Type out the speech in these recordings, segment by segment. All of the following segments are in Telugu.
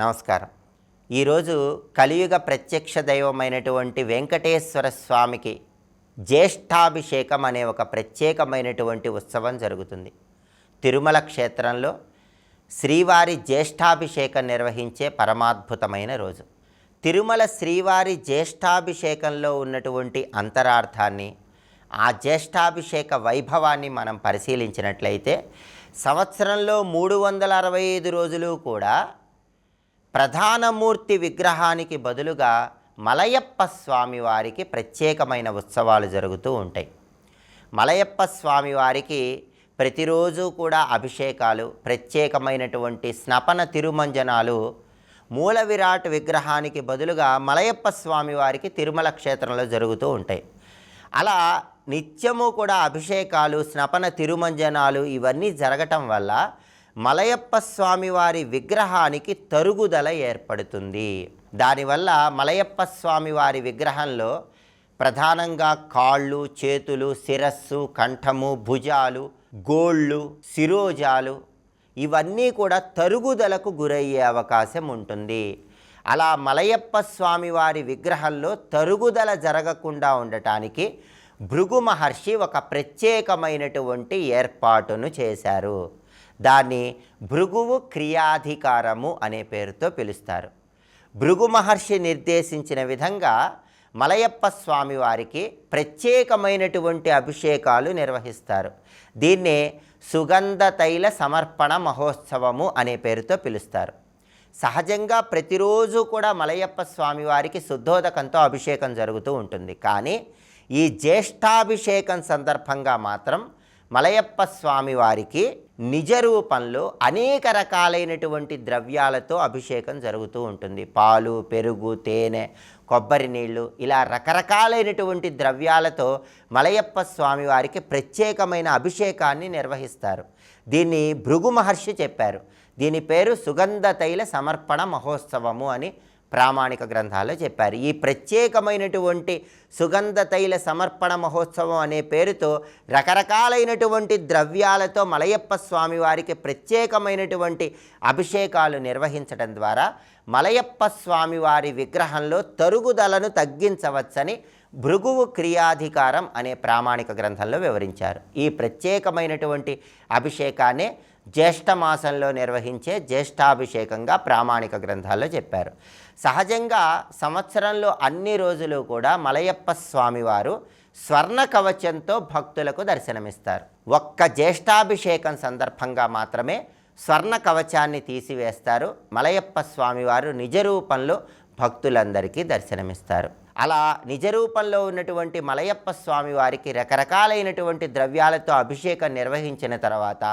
నమస్కారం. ఈరోజు కలియుగ ప్రత్యక్ష దైవమైనటువంటి వెంకటేశ్వర స్వామికి జ్యేష్ఠాభిషేకం అనే ఒక ప్రత్యేకమైనటువంటి ఉత్సవం జరుగుతుంది. తిరుమల క్షేత్రంలో శ్రీవారి జ్యేష్ఠాభిషేకం నిర్వహించే పరమాద్భుతమైన రోజు. తిరుమల శ్రీవారి జ్యేష్ఠాభిషేకంలో ఉన్నటువంటి అంతరార్థాన్ని ఆ జ్యేష్ఠాభిషేక వైభవాన్ని మనం పరిశీలించినట్లయితే సంవత్సరంలో మూడు వందల అరవై ఐదు రోజులు కూడా ప్రధానమూర్తి విగ్రహానికి బదులుగా మలయప్ప స్వామి వారికి ప్రత్యేకమైన ఉత్సవాలు జరుగుతూ ఉంటాయి. మలయప్ప స్వామి వారికి ప్రతిరోజు కూడా అభిషేకాలు ప్రత్యేకమైనటువంటి స్నపన తిరుమంజనాలు మూల విరాట్ విగ్రహానికి బదులుగా మలయప్ప స్వామి వారికి తిరుమల క్షేత్రంలో జరుగుతూ ఉంటాయి. అలా నిత్యము కూడా అభిషేకాలు స్నపన తిరుమంజనాలు ఇవన్నీ జరగటం వల్ల మలయప్ప స్వామి వారి విగ్రహానికి తరుగుదల ఏర్పడుతుంది. దానివల్ల మలయప్ప స్వామి వారి విగ్రహంలో ప్రధానంగా కాళ్ళు చేతులు శిరస్సు కంఠము భుజాలు గోళ్ళు శిరోజాలు ఇవన్నీ కూడా తరుగుదలకు గురయ్యే అవకాశం ఉంటుంది. అలా మలయప్ప స్వామి వారి విగ్రహంలో తరుగుదల జరగకుండా ఉండటానికి భృగు మహర్షి ఒక ప్రత్యేకమైనటువంటి ఏర్పాటును చేశారు. దాన్ని భృగువు క్రియాధికారము అనే పేరుతో పిలుస్తారు. భృగు మహర్షి నిర్దేశించిన విధంగా మలయప్ప స్వామి వారికి ప్రత్యేకమైనటువంటి అభిషేకాలు నిర్వహిస్తారు. దీన్నే సుగంధ తైల సమర్పణ మహోత్సవము అనే పేరుతో పిలుస్తారు. సహజంగా ప్రతిరోజు కూడా మలయప్ప స్వామి వారికి శుద్ధోదకంతో అభిషేకం జరుగుతూ ఉంటుంది. కానీ ఈ జ్యేష్ఠాభిషేకం సందర్భంగా మాత్రం మలయప్ప స్వామి వారికి నిజ రూపంలో అనేక రకాలైనటువంటి ద్రవ్యాలతో అభిషేకం జరుగుతూ ఉంటుంది. పాలు పెరుగు తేనె కొబ్బరి నీళ్ళు ఇలా రకరకాలైనటువంటి ద్రవ్యాలతో మలయప్ప స్వామి వారికి ప్రత్యేకమైన అభిషేకాన్ని నిర్వహిస్తారు. దీన్ని భృగు మహర్షి చెప్పారు. దీని పేరు సుగంధ తైల సమర్పణ మహోత్సవము అని ప్రామాణిక గ్రంథాల్లో చెప్పారు. ఈ ప్రత్యేకమైనటువంటి సుగంధ తైల సమర్పణ మహోత్సవం అనే పేరుతో రకరకాలైనటువంటి ద్రవ్యాలతో మలయప్ప స్వామి వారికి ప్రత్యేకమైనటువంటి అభిషేకాలు నిర్వహించడం ద్వారా మలయప్ప స్వామి వారి విగ్రహంలో తరుగుదలను తగ్గించవచ్చని భృగువు క్రియాధికారం అనే ప్రామాణిక గ్రంథంలో వివరించారు. ఈ ప్రత్యేకమైనటువంటి అభిషేకాన్ని జ్యేష్ఠ మాసంలో నిర్వహించే జ్యేష్ఠాభిషేకంగా ప్రామాణిక గ్రంథాల్లో చెప్పారు. సహజంగా సంవత్సరంలో అన్ని రోజులు కూడా మలయప్ప స్వామివారు స్వర్ణ కవచంతో భక్తులకు దర్శనమిస్తారు. ఒక్క జ్యేష్ఠాభిషేకం సందర్భంగా మాత్రమే స్వర్ణ కవచాన్ని తీసివేస్తారు. మలయప్ప స్వామివారు నిజరూపంలో భక్తులందరికీ దర్శనమిస్తారు. అలా నిజరూపంలో ఉన్నటువంటి మలయప్ప స్వామి వారికి రకరకాలైనటువంటి ద్రవ్యాలతో అభిషేకం నిర్వహించిన తర్వాత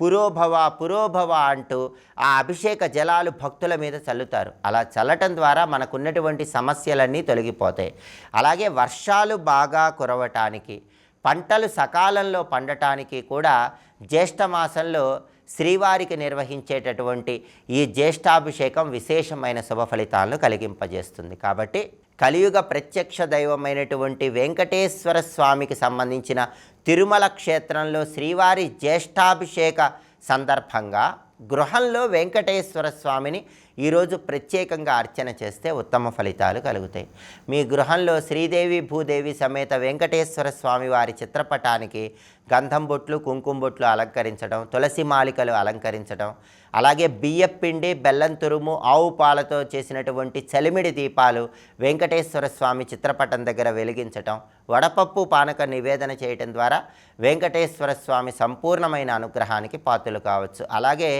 పురోభవ పురోభవ అంటూ ఆ అభిషేక జలాలు భక్తుల మీద చల్లుతారు. అలా చల్లటం ద్వారా మనకున్నటువంటి సమస్యలన్నీ తొలగిపోతాయి. అలాగే వర్షాలు బాగా కురవటానికి పంటలు సకాలంలో పండటానికి కూడా జ్యేష్ఠ మాసంలో శ్రీవారికి నిర్వహించేటటువంటి ఈ జ్యేష్ఠాభిషేకం విశేషమైన శుభ ఫలితాలను కలిగింపజేస్తుంది. కాబట్టి కలియుగ ప్రత్యక్ష దైవమైనటువంటి వెంకటేశ్వర స్వామికి సంబంధించిన తిరుమల క్షేత్రంలో శ్రీవారి జ్యేష్ఠాభిషేక సందర్భంగా గృహంలో వెంకటేశ్వర స్వామిని ఈరోజు ప్రత్యేకంగా అర్చన చేస్తే ఉత్తమ ఫలితాలు కలుగుతాయి. మీ గృహంలో శ్రీదేవి భూదేవి సమేత వెంకటేశ్వర స్వామి వారి చిత్రపటానికి గంధం బొట్లు కుంకుమ బొట్లు అలంకరించడం తులసి మాలికలు అలంకరించడం అలాగే బియ్యపిండి బెల్లం తురుము ఆవు పాలతో చేసినటువంటి చలిమిడి దీపాలు వెంకటేశ్వర స్వామి చిత్రపటం దగ్గర వెలిగించటం వడపప్పు పానక నివేదన చేయటం ద్వారా వెంకటేశ్వర స్వామి సంపూర్ణమైన అనుగ్రహానికి పాత్రలు కావచ్చు. అలాగే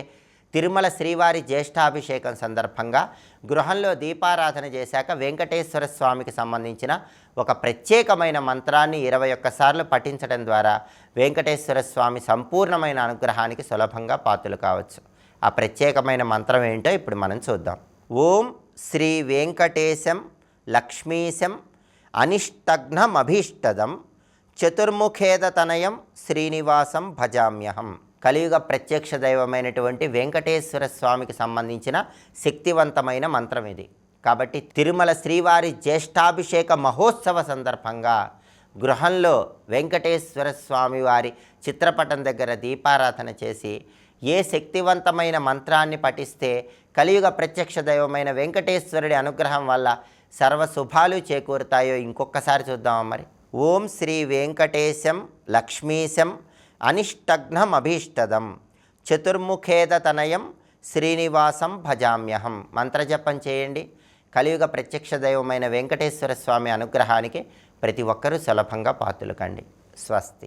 తిరుమల శ్రీవారి జ్యేష్ఠాభిషేకం సందర్భంగా గృహంలో దీపారాధన చేశాక వెంకటేశ్వర స్వామికి సంబంధించిన ఒక ప్రత్యేకమైన మంత్రాన్ని ఇరవై ఒక్కసార్లు పఠించడం ద్వారా వెంకటేశ్వర స్వామి సంపూర్ణమైన అనుగ్రహానికి సులభంగా పాత్రలు కావచ్చు. ఆ ప్రత్యేకమైన మంత్రం ఏంటో ఇప్పుడు మనం చూద్దాం. ఓం శ్రీ వెంకటేశం లక్ష్మీశం అనిష్టఘ్నమభీష్టదం చతుర్ముఖేదతనయం శ్రీనివాసం భజామ్యహం. కలియుగ ప్రత్యక్ష దైవమైనటువంటి వెంకటేశ్వర స్వామికి సంబంధించిన శక్తివంతమైన మంత్రం ఇది. కాబట్టి తిరుమల శ్రీవారి జ్యేష్ఠాభిషేక మహోత్సవ సందర్భంగా గృహంలో వెంకటేశ్వర స్వామి వారి చిత్రపటం దగ్గర దీపారాధన చేసి ఏ శక్తివంతమైన మంత్రాన్ని పఠిస్తే కలియుగ ప్రత్యక్ష దైవమైన వెంకటేశ్వరుడి అనుగ్రహం వల్ల సర్వ శుభాలు చేకూరుతాయో ఇంకొకసారి చూద్దామా మరి. ఓం శ్రీ వెంకటేశం లక్ష్మీశం అనిష్టఘ్నమభీష్టదం చతుర్ముఖేదతనయం శ్రీనివాసం భజామ్యహం. మంత్రజపం చేయండి. కలియుగ ప్రత్యక్ష దైవమైన వెంకటేశ్వర స్వామి అనుగ్రహానికి ప్రతి ఒక్కరూ సులభంగా పాతులు కండి స్వస్తి.